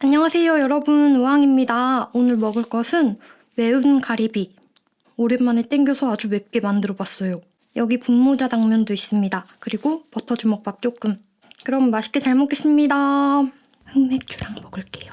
안녕하세요, 여러분. 우왕입니다. 오늘 먹을 것은 매운 가리비. 오랜만에 땡겨서 아주 맵게 만들어 봤어요. 여기 분모자 당면도 있습니다. 그리고 버터 주먹밥 조금. 그럼 맛있게 잘 먹겠습니다. 흑맥주랑 먹을게요.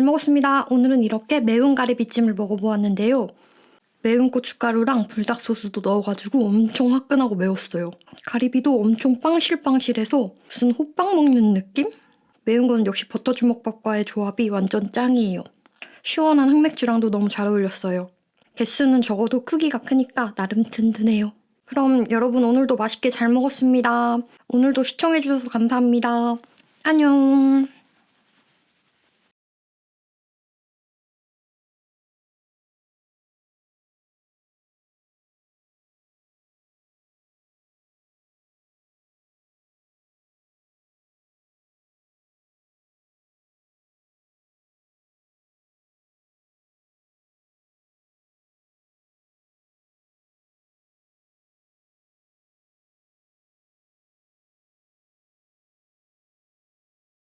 먹었습니다. 오늘은 이렇게 매운 가리비찜을 먹어보았는데요. 매운 고춧가루랑 불닭 소스도 넣어가지고 엄청 화끈하고 매웠어요. 가리비도 엄청 빵실빵실해서 무슨 호빵 먹는 느낌? 매운 건 역시 버터 주먹밥과의 조합이 완전 짱이에요. 시원한 흑맥주랑도 너무 잘 어울렸어요. 개수는 적어도 크기가 크니까 나름 든든해요. 그럼 여러분 오늘도 맛있게 잘 먹었습니다. 오늘도 시청해주셔서 감사합니다. 안녕.